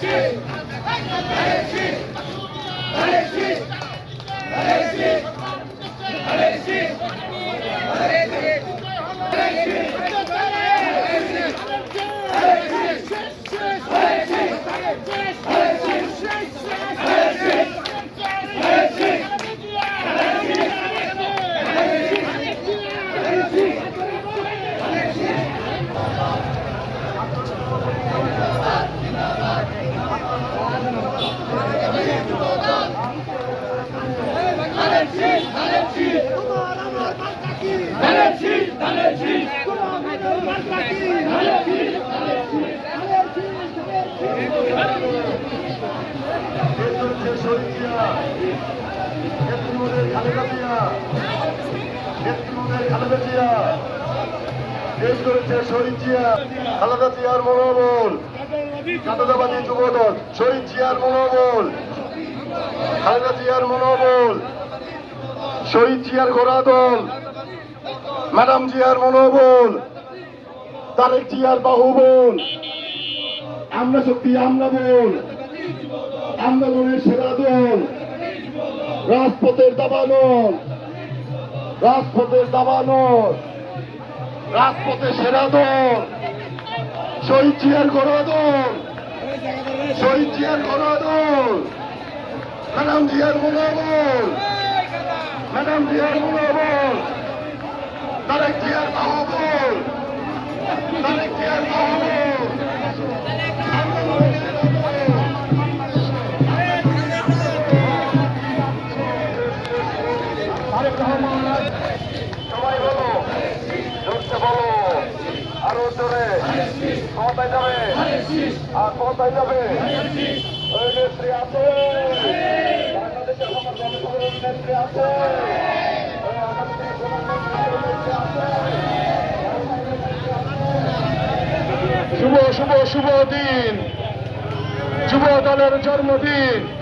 চলছে দেশ করেছে শহীদ জিয়া খালেদা জিয়ার মনোবল জাতীয়তাবাদী যুবদল শহীদ জিয়ার মনোবল খালেদা জিয়ার মনোবল শহীদ জিয়ার ঘোড়া দল, ম্যাডাম জিয়ার মনোবল, তারেক জিয়ার বাহুবল। আমরা শক্তি, আমরা বল। আন্দোলনের সেরা দল, রাজপথের দাবানল রাজপথের দাবানল, রাজপথের সেরা দল। শহীদ জিয়ার ঘোড়া দল, শহীদ জিয়ার ঘোড়া দল, ম্যাডাম জিয়ার মনোবল। ম্যাডাম জিয়ার মনোবল তারেক জিয়ার বাহুবল তারেক জিয়ার রহমান, সবাই বলো জোরছে বলো, আরও যাবে? আর নেত্রী আছে বাংলাদেশের আমার জনসাধারণ নেত্রী আছে ওই আগামী প্রধানমন্ত্রী নেত্রী আছে। শুভ শুভ শুভ দিন। যুব দলের জন্মদিন।